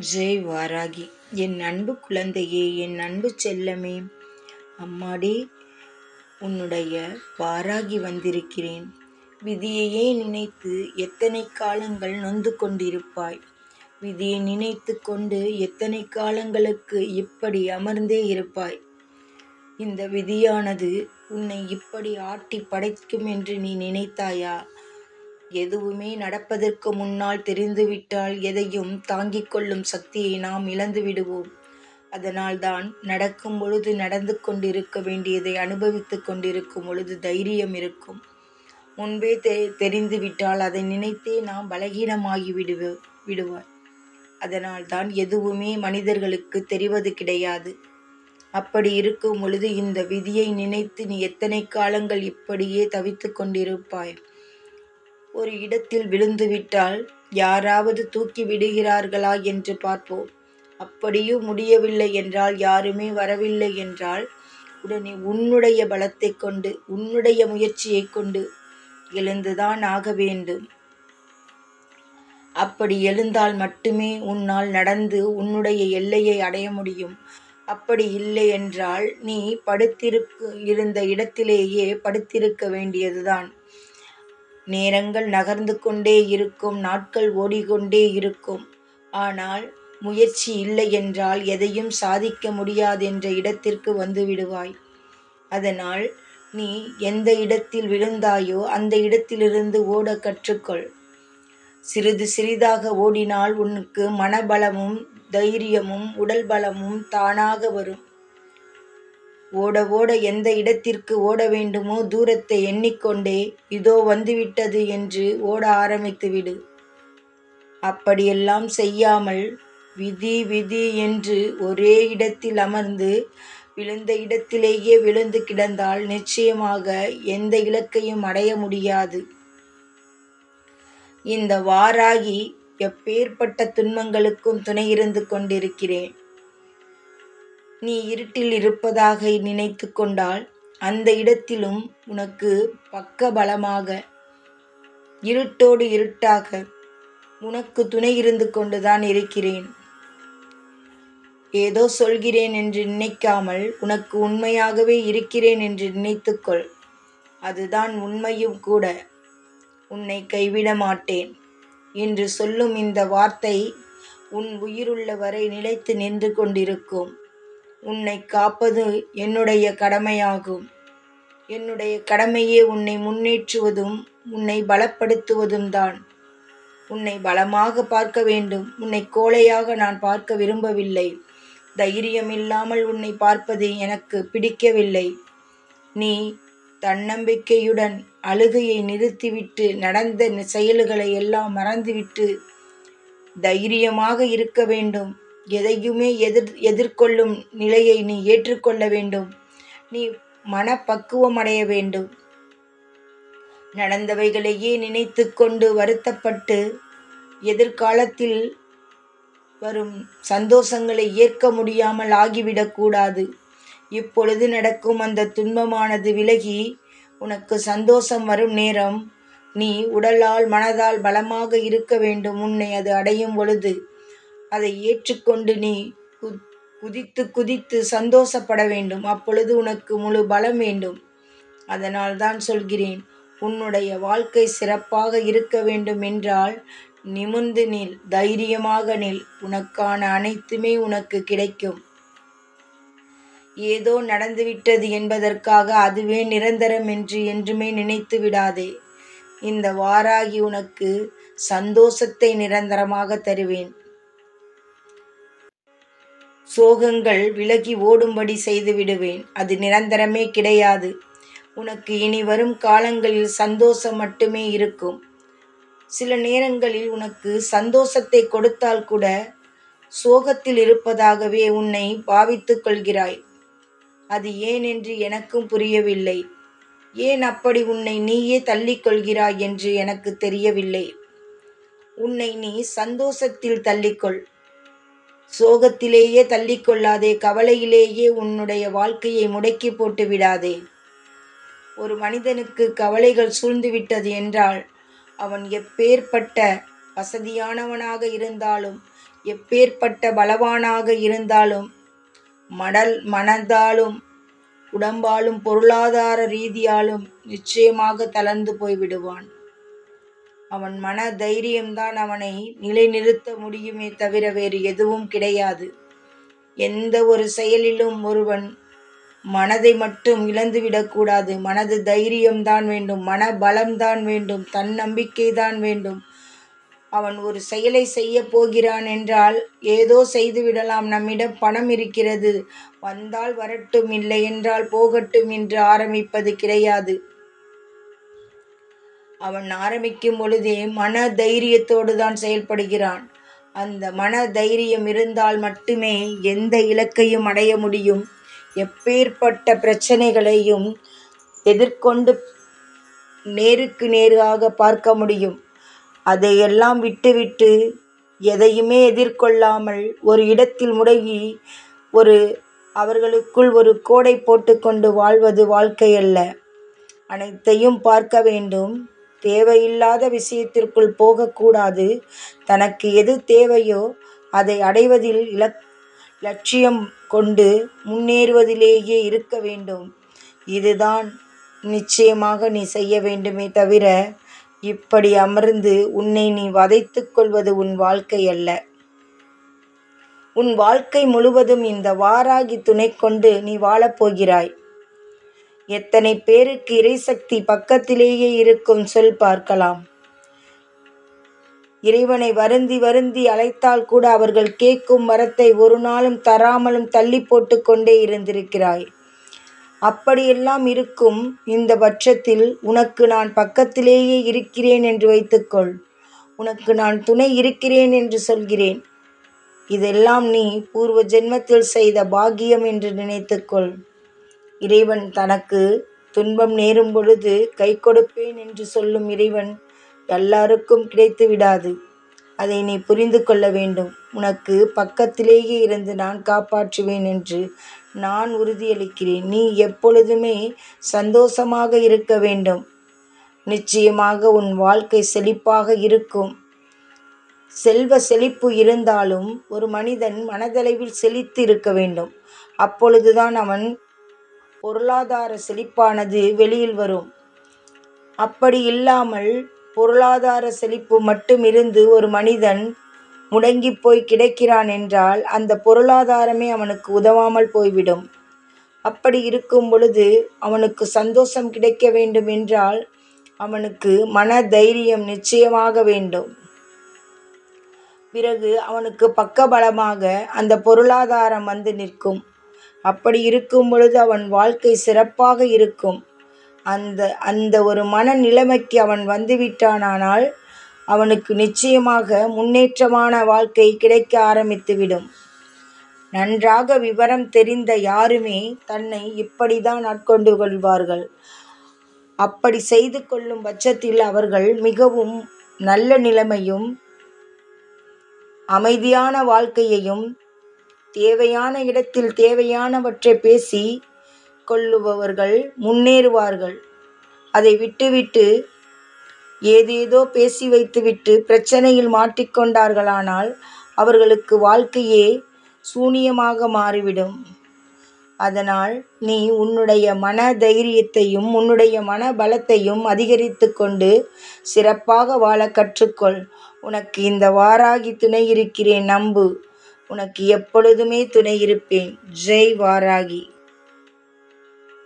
ஜெய் வாராகி. என் அன்பு குழந்தையே என் அன்பு செல்லமே. அம்மாடி உன்னுடைய வாராகி வந்திருக்கிறேன். விதியையே நினைத்து எத்தனை காலங்கள் நொந்து கொண்டிருப்பாய்? விதியை நினைத்து கொண்டு எத்தனை காலங்களுக்கு இப்படி அமர்ந்தே இருப்பாய்? இந்த விதியானது உன்னை இப்படி ஆட்டி படைக்கும் என்று நீ நினைத்தாயா? எதுவுமே நடப்பதற்கு முன்னால் தெரிந்துவிட்டால் எதையும் தாங்கிக் கொள்ளும் சக்தியை நாம் இழந்து விடுவோம். அதனால்தான் நடக்கும் பொழுது நடந்து கொண்டிருக்க வேண்டியதை அனுபவித்துக் கொண்டிருக்கும் பொழுது தைரியம் இருக்கும். முன்பே தெ தெரிந்துவிட்டால் அதை நினைத்தே நாம் பலகீனமாகி விடுவ விடுவார் அதனால்தான் எதுவுமே மனிதர்களுக்கு தெரிவது கிடையாது. அப்படி இருக்கும் பொழுது இந்த விதியை நினைத்து நீ எத்தனை காலங்கள் இப்படியே தவித்து கொண்டிருப்பாய்? ஒரு இடத்தில் விழுந்துவிட்டால் யாராவது தூக்கி விடுகிறார்களா என்று பார்ப்போம். அப்படியும் முடியவில்லை என்றால் யாருமே வரவில்லை என்றால் உடனே உன்னுடைய பலத்தை கொண்டு உன்னுடைய முயற்சியை கொண்டு எழுந்துதான் ஆக வேண்டும். அப்படி எழுந்தால் மட்டுமே உன்னால் நடந்து உன்னுடைய எல்லையை அடைய முடியும். அப்படி இல்லை என்றால் நீ படுத்திருக்கு இருந்த இடத்திலேயே படுத்திருக்க வேண்டியதுதான். நேரங்கள் நகர்ந்து கொண்டே இருக்கும் நாட்கள் ஓடிக்கொண்டே இருக்கும். ஆனால் முயற்சி இல்லை என்றால் எதையும் சாதிக்க முடியாதென்ற இடத்திற்கு வந்துவிடுவாய் அதனால் நீ எந்த இடத்தில் விழுந்தாயோ அந்த இடத்திலிருந்து ஓட கற்றுக்கொள். சிறிது சிறிதாக ஓடினால் உனக்கு மனபலமும் தைரியமும் உடல் பலமும் தானாக வரும். ஓட ஓட எந்த இடத்திற்கு ஓட வேண்டுமோ தூரத்தை எண்ணிக்கொண்டே இதோ வந்துவிட்டது என்று ஓட ஆரம்பித்துவிடு அப்படியெல்லாம் செய்யாமல் விதி விதி என்று ஒரே இடத்தில் அமர்ந்து விழுந்த இடத்திலேயே விழுந்து கிடந்தால் நிச்சயமாக எந்த இலக்கையும் அடைய முடியாது. இந்த வாராகி எப்பேற்பட்ட துன்பங்களுக்கும் துணை இருந்து கொண்டிருக்கிறேன். நீ இருட்டில் இருப்பதாக நினைத்து கொண்டால் அந்த இடத்திலும் உனக்கு பக்க பலமாக இருட்டோடு இருட்டாக உனக்கு துணை இருந்து கொண்டுதான் இருக்கிறேன். ஏதோ சொல்கிறேன் என்று நினைக்காமல் உனக்கு உண்மையாகவே இருக்கிறேன் என்று நினைத்துக்கொள். அதுதான் உண்மையும் கூட. உன்னை கைவிட மாட்டேன். என்று சொல்லும் இந்த வார்த்தை உன் உயிருள்ள வரை நிலைத்து நின்று கொண்டிருக்கும். உன்னை காப்பது என்னுடைய கடமையாகும். என்னுடைய கடமையே உன்னை முன்னேற்றுவதும் உன்னை பலப்படுத்துவதும் தான் உன்னை பலமாக பார்க்க வேண்டும். உன்னை கோழையாக நான் பார்க்க விரும்பவில்லை. தைரியம் இல்லாமல் உன்னை பார்ப்பது எனக்கு பிடிக்கவில்லை. நீ தன்னம்பிக்கையுடன் அழுகையை நிறுத்திவிட்டு நடந்த செயல்களை எல்லாம் மறந்துவிட்டு தைரியமாக இருக்க வேண்டும். எதையுமே எதிர் எதிர்கொள்ளும் நிலையை நீ ஏற்றுக்கொள்ள வேண்டும். நீ மனப்பக்குவம் அடைய வேண்டும். நடந்தவைகளையே நினைத்து கொண்டு வருத்தப்பட்டு எதிர்காலத்தில் வரும் சந்தோஷங்களை ஏற்க முடியாமல் ஆகிவிடக்கூடாது. இப்பொழுது நடக்கும் அந்த துன்பமானது விலகி உனக்கு சந்தோஷம் வரும் நேரம் நீ உடலால் மனதால் பலமாக இருக்க வேண்டும். உன்னை அது அடையும் பொழுது அதை ஏற்றுக்கொண்டு நீ குதித்து குதித்து சந்தோஷப்பட வேண்டும். அப்பொழுது உனக்கு முழு பலம் வேண்டும். அதனால் தான் சொல்கிறேன் உன்னுடைய வாழ்க்கை சிறப்பாக இருக்க வேண்டும் என்றால் நிமிர்ந்து நில் தைரியமாக நில். உனக்கான அனைத்துமே உனக்கு கிடைக்கும். ஏதோ நடந்துவிட்டது என்பதற்காக அதுவே நிரந்தரம் என்று என்றுமே நினைத்து விடாதே. இந்த வாராகி உனக்கு சந்தோஷத்தை நிரந்தரமாக தருவேன். சோகங்கள் விலகி ஓடும்படி செய்து விடுவேன் அது நிரந்தரமே கிடையாது. உனக்கு இனி வரும் காலங்களில் சந்தோஷம் மட்டுமே இருக்கும். சில நேரங்களில் உனக்கு சந்தோஷத்தை கொடுத்தால் கூட சோகத்தில் இருப்பதாகவே உன்னை பாவித்து கொள்கிறாய். அது ஏன் என்று எனக்கும் புரியவில்லை. ஏன் அப்படி உன்னை நீயே தள்ளிக்கொள்கிறாய் என்று எனக்கு தெரியவில்லை. உன்னை நீ சந்தோஷத்தில் தள்ளிக்கொள் சோகத்திலேயே தள்ளிக்கொள்ளாதே கவலையிலேயே உன்னுடைய வாழ்க்கையை முடக்கி போட்டு விடாதே. ஒரு மனிதனுக்கு கவலைகள் சூழ்ந்துவிட்டது என்றால் அவன் எப்பேற்பட்ட வசதியானவனாக இருந்தாலும் எப்பேற்பட்ட பலவானாக இருந்தாலும் மடல் மனதாலும் உடம்பாலும் பொருளாதார ரீதியாலும் நிச்சயமாக தளர்ந்து போய்விடுவான். அவன் மன தைரியம்தான் அவனை நிலைநிறுத்த முடியுமே தவிர வேறு எதுவும் கிடையாது. எந்த ஒரு செயலிலும் ஒருவன் மனதை மட்டும் இழந்துவிடக்கூடாது மனது தைரியம்தான் வேண்டும். மன பலம்தான் வேண்டும். தன்னம்பிக்கை தான் வேண்டும். அவன் ஒரு செயலை செய்ய போகிறான் என்றால் ஏதோ செய்துவிடலாம். நம்மிடம் பணம் இருக்கிறது. வந்தால் வரட்டும். இல்லை என்றால் போகட்டும் என்று ஆரம்பிப்பது கிடையாது. அவன் ஆரம்பிக்கும் பொழுதே மன தைரியத்தோடு தான் செயல்படுகிறான். அந்த மன தைரியம் இருந்தால் மட்டுமே எந்த இலக்கையும் அடைய முடியும். எப்பேற்பட்ட பிரச்சனைகளையும் எதிர்கொண்டு நேருக்கு நேராக பார்க்க முடியும். அதையெல்லாம் விட்டுவிட்டு எதையுமே எதிர்கொள்ளாமல் ஒரு இடத்தில் முடங்கி ஒரு அவர்களுக்குள் ஒரு கோடை போட்டுக்கொண்டு வாழ்வது வாழ்க்கை அல்ல அனைத்தையும் பார்க்க வேண்டும். தேவையில்லாத விஷயத்திற்குள் போகக்கூடாது. தனக்கு எது தேவையோ அதை அடைவதில் இலக் லட்சியம் கொண்டு முன்னேறுவதிலேயே இருக்க வேண்டும். இதுதான் நிச்சயமாக நீ செய்ய வேண்டுமே தவிர இப்படி அமர்ந்து உன்னை நீ வதைத்து கொள்வது உன் வாழ்க்கை அல்ல. உன் வாழ்க்கை முழுவதும் இந்த வாராகி துணை கொண்டு நீ வாழப்போகிறாய். எத்தனை பேருக்கு இறைசக்தி பக்கத்திலேயே இருக்கும் சொல் பார்க்கலாம். இறைவனை வருந்தி வருந்தி அழைத்தால் கூட அவர்கள் கேட்கும் மரத்தை ஒரு நாளும் தராமலும் தள்ளி போட்டு கொண்டே இருந்திருக்கிறாய். அப்படியெல்லாம் இருக்கும் இந்த பட்சத்தில் உனக்கு நான் பக்கத்திலேயே இருக்கிறேன் என்று வைத்துக்கொள். உனக்கு நான் துணை இருக்கிறேன் என்று சொல்கிறேன். இதெல்லாம் நீ பூர்வ ஜென்மத்தில் செய்த பாக்கியம் என்று நினைத்துக்கொள். இறைவன் தனக்கு துன்பம் நேரும் பொழுது கை கொடுப்பேன் என்று சொல்லும் இறைவன் எல்லாருக்கும் கிடைத்து விடாது. அதை நீ புரிந்து கொள்ள வேண்டும். உனக்கு பக்கத்திலேயே இருந்து நான் காப்பாற்றுவேன் என்று நான் உறுதியளிக்கிறேன். நீ எப்பொழுதுமே சந்தோஷமாக இருக்க வேண்டும். நிச்சயமாக உன் வாழ்க்கை செழிப்பாக இருக்கும். செல்வ செழிப்பு இருந்தாலும் ஒரு மனிதன் மனதளவில் செழித்து இருக்க வேண்டும். அப்பொழுதுதான் அவன் பொருளாதார செழிப்பானது வெளியில் வரும். அப்படி இல்லாமல் பொருளாதார செழிப்பு மட்டும் இருந்து ஒரு மனிதன் முடங்கி போய் கிடக்கிறான் என்றால் அந்த பொருளாதாரமே அவனுக்கு உதவாமல் போய்விடும். அப்படி இருக்கும் பொழுது அவனுக்கு சந்தோஷம் கிடைக்க வேண்டும் என்றால் அவனுக்கு மன தைரியம் நிச்சயமாக வேண்டும். பிறகு அவனுக்கு பக்கபலமாக அந்த பொருளாதாரம் வந்து நிற்கும். அப்படி இருக்கும் பொழுது அவன் வாழ்க்கை சிறப்பாக இருக்கும். அந்த அந்த ஒரு மனநிலைமைக்கு அவன் வந்துவிட்டானானால் அவனுக்கு நிச்சயமாக முன்னேற்றமான வாழ்க்கை கிடைக்க ஆரம்பித்துவிடும். நன்றாக விவரம் தெரிந்த யாருமே தன்னை இப்படிதான் ஆட்கொண்டு கொள்வார்கள் அப்படி செய்து கொள்ளும் பட்சத்தில் அவர்கள் மிகவும் நல்ல நிலைமையும் அமைதியான வாழ்க்கையையும் தேவையான இடத்தில் தேவையானவற்றை பேசி கொள்ளுபவர்கள் முன்னேறுவார்கள். அதை விட்டுவிட்டு ஏதேதோ பேசி வைத்துவிட்டு பிரச்சனையில் மாட்டிக்கொண்டார்களானால் அவர்களுக்கு வாழ்க்கையே சூனியமாக மாறிவிடும். அதனால் நீ உன்னுடைய மன தைரியத்தையும் உன்னுடைய மன பலத்தையும் அதிகரித்து கொண்டு சிறப்பாக வாழ கற்றுக்கொள். உனக்கு இந்த வாராகி துணை இருக்கிறேன் நம்பு. உனக்கு எப்பொழுதுமே துணை இருப்பேன். ஜெய் வாராகி